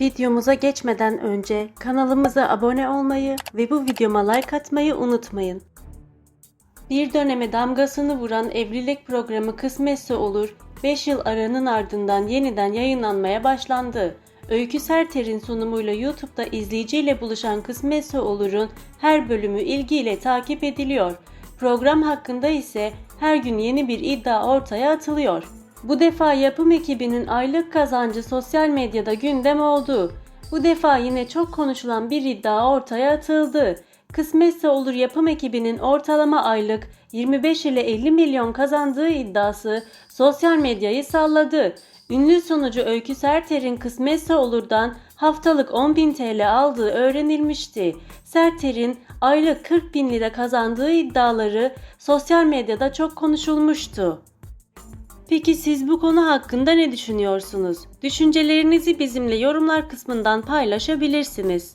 Videomuza geçmeden önce kanalımıza abone olmayı ve bu videoma like atmayı unutmayın. Bir döneme damgasını vuran evlilik programı Kısmetse Olur, 5 yıl aranın ardından yeniden yayınlanmaya başlandı. Öykü Serter'in sunumuyla YouTube'da izleyiciyle buluşan Kısmetse Olur'un her bölümü ilgiyle takip ediliyor. Program hakkında ise her gün yeni bir iddia ortaya atılıyor. Bu defa yapım ekibinin aylık kazancı sosyal medyada gündem oldu. Bu defa yine çok konuşulan bir iddia ortaya atıldı. Kısmetse olur yapım ekibinin ortalama aylık 25 ile 50 milyon kazandığı iddiası sosyal medyayı salladı. Ünlü sunucu Öykü Serter'in Kısmetse Olur'dan haftalık 10.000 TL aldığı öğrenilmişti. Serter'in aylık 40 bin lira kazandığı iddiaları sosyal medyada çok konuşulmuştu. Peki siz bu konu hakkında ne düşünüyorsunuz? Düşüncelerinizi bizimle yorumlar kısmından paylaşabilirsiniz.